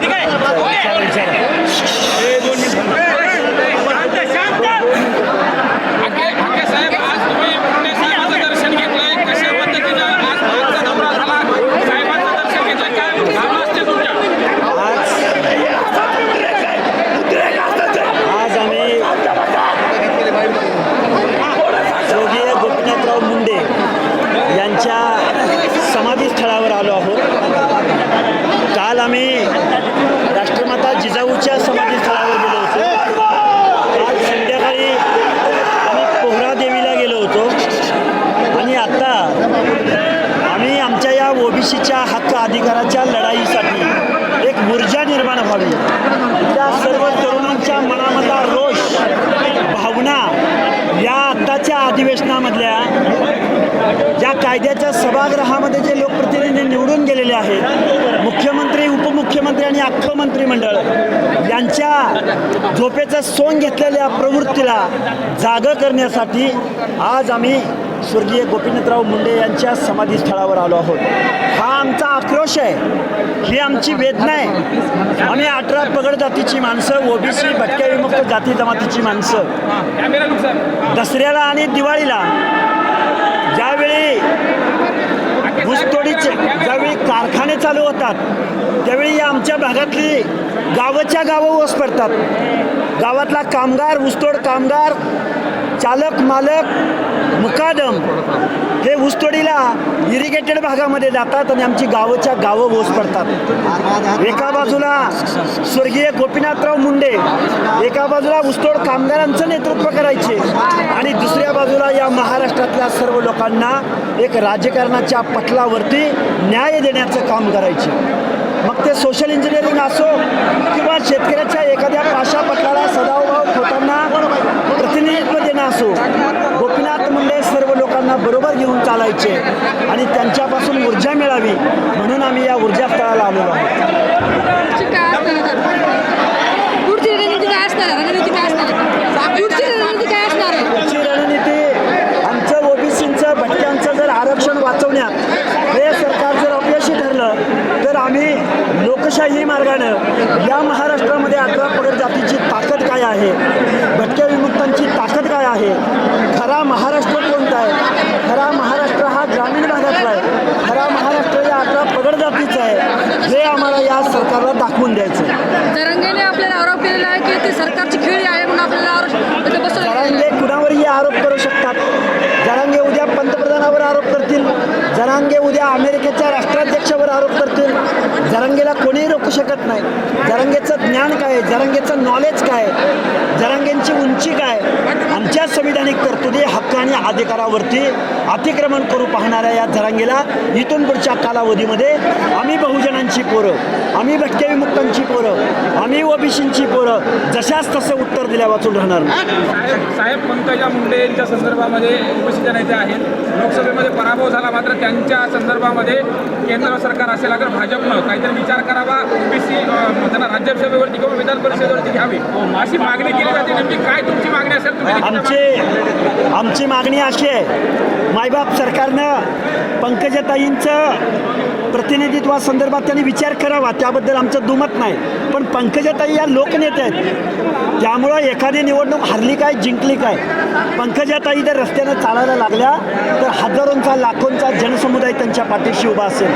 ठीक आहे ओबीसीच्या हक्क अधिकाराच्या लढाईसाठी एक ऊर्जा निर्माण व्हावी. त्या सर्व तरुणांच्या मनामधला रोष भावना या आत्ताच्या अधिवेशनामधल्या या कायद्याच्या सभागृहामध्ये जे लोकप्रतिनिधी निवडून गेलेले आहेत मुख्यमंत्री उपमुख्यमंत्री आणि अख्खं मंत्रिमंडळ यांच्या झोपेचं सोंग घेतलेल्या प्रवृत्तीला जागं करण्यासाठी आज आम्ही स्वर्गीय गोपीनाथराव मुंडे यांच्या समाधीस्थळावर आलो आहोत. हा आमचा आक्रोश आहे. ही आमची वेदना आहे. आम्ही अठरा पगड जातीची माणसं ओबीसी भटक्या विमुक्त जाती जमातीची माणसं. दसऱ्याला आणि दिवाळीला ज्यावेळी ऊसतोडीचे ज्यावेळी कारखाने चालू होतात त्यावेळी आमच्या भागातली गावाच्या गावं ओस पडतात गावातला कामगार ऊसतोड कामगार चालक मालक मुकादम हे ऊसतोडीला इरिगेटेड भागामध्ये जातात आणि आमची गावच्या गावं ओस पडतात. एका बाजूला स्वर्गीय गोपीनाथराव मुंडे एका बाजूला ऊसतोड कामगारांचं नेतृत्व करायचे आणि दुसऱ्या बाजूला या महाराष्ट्रातल्या सर्व लोकांना एक राजकारणाच्या पटलावरती न्याय देण्याचं काम करायचे. मग ते सोशल इंजिनिअरिंग असो किंवा शेतकऱ्याच्या एखाद्या पाशा पटलाला सदाभाव खोतांना असो गोपीनाथ मुंडे सर्व लोकांना बरोबर घेऊन चालायचे आणि त्यांच्यापासून ऊर्जा मिळावी म्हणून आम्ही या ऊर्जा स्थळाला आलेलो आहोत. रणनीती आमचं ओबीसींचं भटक्यांचं जर आरक्षण वाचवण्यात हे सरकार जर अपयशी ठरलं तर आम्ही लोकशाही मार्गानं या महाराष्ट्रामध्ये अठरा पगड जातीची ताकद काय आहे भटक्या विमुक्तांची ताकद काय आहे खरा महाराष्ट्र कोणता आहे खरा महाराष्ट्र हा ग्रामीण भागातला आहे खरा महाराष्ट्र या अठरा पगड जातीचा आहे हे आम्हाला या सरकारला दाखवून द्यायचं आहे. जरंगेने आपल्याला आरोप केलेला आहे की ते सरकारची खेळी आहे म्हणून आपल्याला जरांगे कुणावरही आरोप करू शकतात जरांगे उद्या पंतप्रधानावर आरोप करतील जरांगे उद्या अमेरिकेच्या राष्ट्राध्यक्षावर आरोप करतील जरांगेला कोणीही रोखू शकत नाही जरांगेचं ज्ञान काय आहे? जरांगेचं नॉलेज काय आहे? जरांगेंची उंची काय आमच्या संविधानिक तरतुदी हक्क आणि अधिकारावरती अतिक्रमण करू पाहणाऱ्या या जरांगेला इथून पुढच्या कालावधीमध्ये आम्ही बहुजनांची पोरं आम्ही भटक्या विमुक्तांची पोरं आम्ही ओबीसींची पोरं. जशाच तसं उत्तर दिल्या वाचून राहणार नाही. साहेब साहेब पंकजा मुंडे यांच्या संदर्भामध्ये उपस्थित नेते आहेत. लोकसभेमध्ये पराभव झाला मात्र त्यांच्या संदर्भामध्ये केंद्र सरकार असेल अगर भाजपनं काहीतरी विचार करावा ओबीसी त्यांना राज्यसभेवरती किंवा विधान परिषदेवरती घ्यावी अशी मागणी केली जाते. नेमकी काय तुमची मागणी असेल तुम्ही आमची आमची मागणी अशी आहे मायबाप सरकारनं पंकजाताईंचं प्रतिनिधित्वासंदर्भात त्यांनी विचार करावा त्याबद्दल आमचं दुमत नाही. पण पंकजाताई या लोकनेते आहेत. त्यामुळं एखादी निवडणूक हरली काय जिंकली काय? पंकजाताई जर रस्त्यानं चालायला लागल्या तर हजारोंचा लाखोंचा जनसमुदाय त्यांच्या पाठीशी उभा असेल.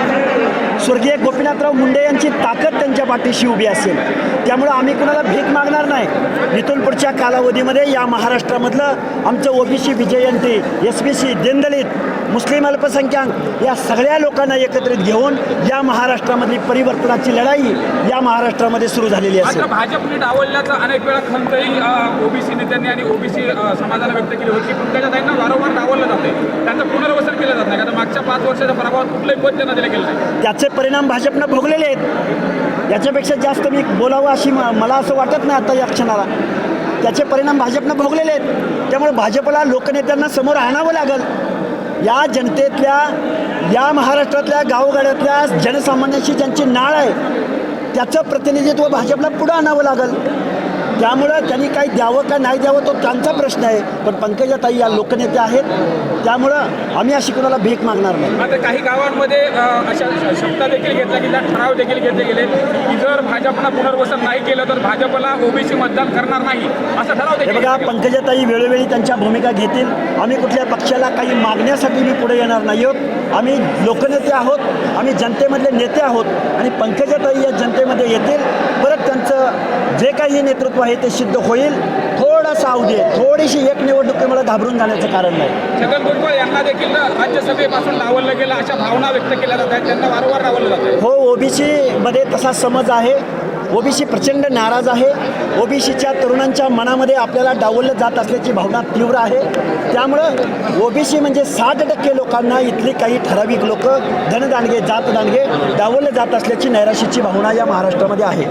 स्वर्गीय गोपीनाथराव मुंडे यांची ताकद त्यांच्या पाठीशी उभी असेल. त्यामुळं आम्ही कुणाला भीक मागणार नाही. इथून पुढच्या कालावधीमध्ये या महाराष्ट्रामधलं आमचं ओबीसी विजयंती एस बी सी दीनदलित मुस्लिम अल्पसंख्याक या सगळ्या लोकांना एकत्रित घेऊन या महाराष्ट्रामधली परिवर्तनाची लढाई या महाराष्ट्रामध्ये सुरू झालेली असेल. भाजपने डावलल्याचा अनेक वेळा खंतही ओबीसी नेत्यांनी आणि ओबीसी समाजाला व्यक्त केली होती. पंकजाताईंना वारंवार डावललं जाते त्यांचं पुनर्वसन केलं जात नाही. कारण मागच्या पाच वर्षाच्या प्रभावात कुठलंही पद त्यांना दिलं गेलं नाही. त्याचे परिणाम भाजपनं भोगलेले आहेत. याच्यापेक्षा जास्त मी बोलावं अशी म- मला असं वाटत नाही आता या क्षणाला. त्याचे परिणाम भाजपनं भोगलेले आहेत. त्यामुळे भाजपला लोकनेत्यांना समोर आणावं लागेल. या जनतेतल्या या महाराष्ट्रातल्या गावगाड्यातल्या जनसामान्यांशी ज्यांची नाळ आहे त्याचं प्रतिनिधित्व भाजपला पुढं आणावं लागेल. त्यामुळं त्यांनी काही द्यावं का नाही द्यावं तो त्यांचा प्रश्न आहे. पण पंकजाताई या लोकनेते आहेत. त्यामुळं आम्ही अशी कोणाला भीक मागणार नाही. आता काही गावांमध्ये अशा शब्द देखील घेतल्या गेल्या ठराव देखील घेतले गेले की जर भाजपनं पुनर्वसन नाही केलं तर भाजपला ओबीसी मतदान करणार नाही. असा ठराव हे बघा घेतला. पंकजाताई वेळोवेळी त्यांच्या भूमिका घेतील. आम्ही कुठल्या पक्षाला काही मागण्यासाठी मी पुढे येणार नाही आहोत. आम्ही लोकनेते आहोत. आम्ही जनतेमधले नेते आहोत. आणि पंकजाताई या जनतेमध्ये येतील. परत त्यांचं जे काही नेतृत्व आहे ते सिद्ध होईल. थोडासा अवधी थोडीशी एक निवडणुकीमुळे घाबरून जाण्याचं कारण नाही. छगन भुजबळ यांना देखील राज्यसभेपासून डावललं गेलं अशा भावना व्यक्त केल्या जात आहेत. त्यांना वारंवार डावललं जात आहे. हो ओबीसीमध्ये तसा समज आहे. ओबीसी प्रचंड नाराज आहे. ओबीसीच्या तरुणांच्या मनामध्ये आपल्याला डावललं जात असल्याची भावना तीव्र आहे. त्यामुळं ओबीसी म्हणजे साठ टक्के लोकांना इथली काही ठराविक लोक धनदांडगे जात दांडगे डावललं जात असल्याची नैराशीची भावना या महाराष्ट्रामध्ये आहे.